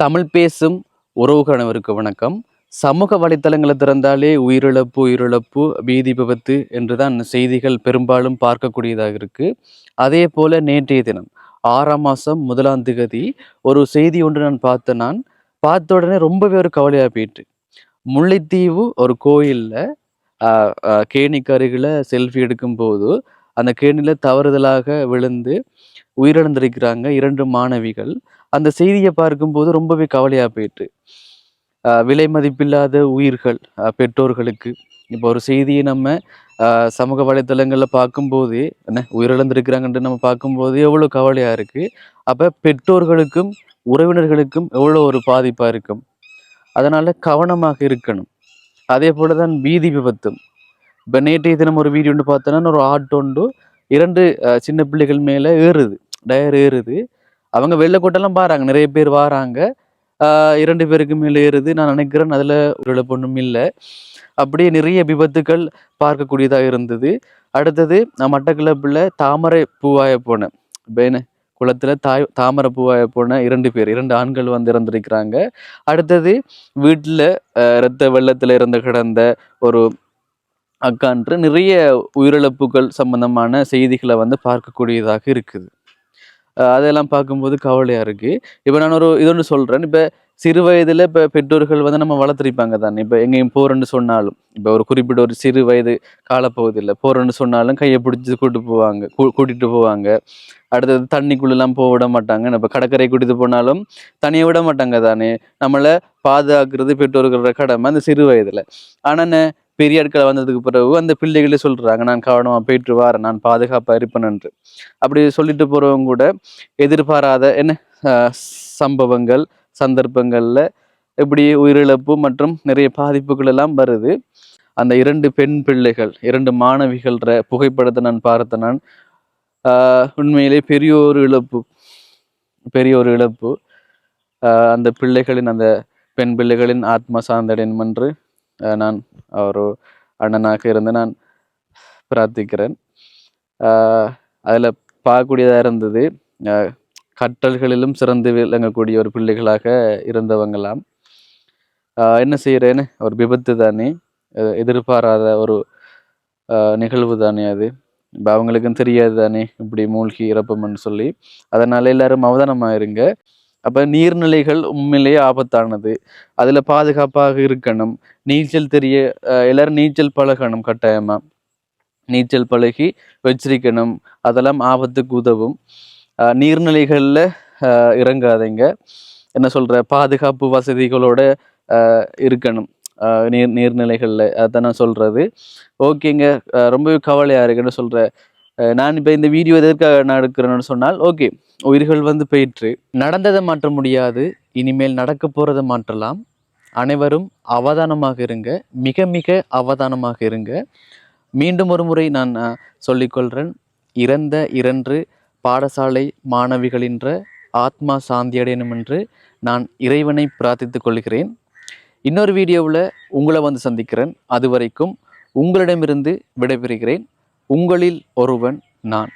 தமிழ் பேசும் உறவுகளவருக்கு வணக்கம். சமூக வலைத்தளங்களை திறந்தாலே உயிரிழப்பு உயிரிழப்பு பீதி விபத்து என்றுதான் செய்திகள் பெரும்பாலும் பார்க்கக்கூடியதாக இருக்கு. அதே போல நேற்றைய தினம் ஆறாம் மாதம் முதலாம் திகதி ஒரு செய்தி ஒன்று நான் பார்த்தேன் நான். பார்த்த உடனே ரொம்பவே ஒரு கவலையாக போயிட்டு. முல்லைத்தீவு ஒரு கோயிலில் கேணிக்கு அருகில் செல்ஃபி எடுக்கும்போது அந்த கேணியில் தவறுதலாக விழுந்து உயிரிழந்திருக்கிறாங்க இரண்டு மாணவிகள். அந்த செய்தியை பார்க்கும்போது ரொம்பவே கவலையாக போயிட்டு விலை மதிப்பில்லாத உயிர்கள் பெற்றோர்களுக்கு. இப்போ ஒரு செய்தியை நம்ம சமூக வலைத்தளங்களில் பார்க்கும்போதே என்ன உயிரிழந்திருக்கிறாங்கன்ட்டு நம்ம பார்க்கும்போது எவ்வளோ கவலையாக இருக்குது அப்போ பெற்றோர்களுக்கும் உறவினர்களுக்கும் எவ்வளோ ஒரு பாதிப்பாக இருக்கும். அதனால் கவனமாக இருக்கணும். அதே போல தான் வீதி விபத்தும். இப்போ நேற்றைய தினம் ஒரு வீடியோன்னு பார்த்தோன்னா ஒரு ஆட்டோண்டு இரண்டு சின்ன பிள்ளைகள் மேலே ஏறுது. டயர் ஏறுது. அவங்க வெள்ளைக்கோட்டெல்லாம் பாறாங்க நிறைய பேர் வாராங்க. இரண்டு பேருக்கு மேலே ஏறுது. நான் நினைக்கிறேன் அதில் ஒரு பொண்ணும் இல்லை. அப்படியே நிறைய விபத்துக்கள் பார்க்கக்கூடியதாக இருந்தது. அடுத்தது நான் மட்டக்கிளப்பில் தாமரை பூவாய போனேன் இப்போ என்ன குளத்தில் தாய் தாமரை பூவாய போன இரண்டு பேர் இரண்டு ஆண்கள் வந்து இறந்திருக்கிறாங்க. அடுத்தது வீட்டில் இரத்த வெள்ளத்தில் இறந்து கிடந்த ஒரு அக்கான்று நிறைய உயிரிழப்புகள் சம்பந்தமான செய்திகளை வந்து பார்க்கக்கூடியதாக இருக்குது. அதெல்லாம் பார்க்கும்போது கவலையாக இருக்குது இப்போ நான் ஒரு இது ஒன்று சொல்கிறேன் இப்போ சிறு வயதில் இப்போ பெற்றோர்கள் வந்து நம்ம வளர்த்துருப்பாங்க தானே. இப்போ எங்கேயும் போகிறேன்னு சொன்னாலும் இப்போ ஒரு குறிப்பிட்ட ஒரு சிறு வயது காலப்பகுதியில் போகிறேன்னு சொன்னாலும் கையை பிடிச்சி கூட்டு போவாங்க. கூ- போவாங்க. அடுத்தது தண்ணிக்குள்ளெல்லாம் போக விட மாட்டாங்க. இப்போ கடற்கரை கூட்டிட்டு போனாலும் தனியாக விட மாட்டாங்க தானே. நம்மளை பாதுகாக்கிறது பெற்றோர்களோட கடமை அந்த சிறு வயதில். ஆனால் பெரிய ஆட்கள் வந்ததுக்கு பிறகு அந்த பிள்ளைகளே சொல்றாங்க நான் கவனமாக போயிட்டு வார நான் பாதுகாப்பாக இருப்பேன்ன்று அப்படி சொல்லிட்டு போறவங்க கூட எதிர்பாராத என்ன? சம்பவங்கள் சந்தர்ப்பங்கள்ல இப்படி உயிரிழப்பு மற்றும் நிறைய பாதிப்புகள் எல்லாம் வருது. அந்த இரண்டு பெண் பிள்ளைகள் இரண்டு மாணவிகள்ற புகைப்படத்தை நான் பார்த்தேன் நான் உண்மையிலே பெரிய ஒரு இழப்பு பெரிய ஒரு இழப்பு அந்த பிள்ளைகளின் அந்த பெண் பிள்ளைகளின் ஆத்ம சாந்தடையும் என்று நான் ஒரு அண்ணனாக இருந்து நான் பிரார்த்திக்கிறேன். அதில் பார்க்கக்கூடியதாக இருந்தது. ஆஹ் கற்றல்களிலும் சிறந்து விளங்கக்கூடிய ஒரு பிள்ளைகளாக இருந்தவங்களாம். என்ன செய்கிறேன்னு ஒரு விபத்து தானே. எதிர்பாராத ஒரு நிகழ்வு தானே அது. இப்போ அவங்களுக்கும் தெரியாது தானே இப்படி மூழ்கி இறப்பம்னு சொல்லி. அதனால் எல்லாரும் அவதானமாக இருங்க. அப்போ நீர்நிலைகள் உண்மையிலேயே ஆபத்தானது. அதில் பாதுகாப்பாக இருக்கணும். நீச்சல் தெரிய எல்லோரும் எல்லாரும் நீச்சல் பழகணும் கட்டாயமாக நீச்சல் பழகி வச்சிருக்கணும். அதெல்லாம் ஆபத்துக்கு உதவும். நீர்நிலைகளில் இறங்காதீங்க. என்ன சொல்கிற பாதுகாப்பு வசதிகளோட அஹ் இருக்கணும். நீர் நீர்நிலைகளில். அதான் நான் சொல்கிறது ஓகேங்க. ரொம்பவே கவலையாக இருக்குன்னு சொல்கிறேன் நான் இப்போ இந்த வீடியோ எதற்காக நான் எடுக்கிறேன்னு சொன்னால் ஓகே உயிர்கள் வந்து போயிற்று. நடந்ததை மாற்ற முடியாது இனிமேல் நடக்க போகிறதை மாற்றலாம். அனைவரும் அவதானமாக இருங்க மிக மிக அவதானமாக இருங்க. மீண்டும் ஒரு முறை நான் சொல்லிக்கொள்கிறேன் இறந்த இரண்டு பாடசாலை மாணவிகளின்ற ஆத்மா சாந்தியடையணும் என்று நான் இறைவனை பிரார்த்தித்து கொள்கிறேன். இன்னொரு வீடியோவில் உங்களை வந்து சந்திக்கிறேன். அதுவரைக்கும் உங்களிடமிருந்து விடைபெறுகிறேன். உங்களில் ஒருவன் நான்.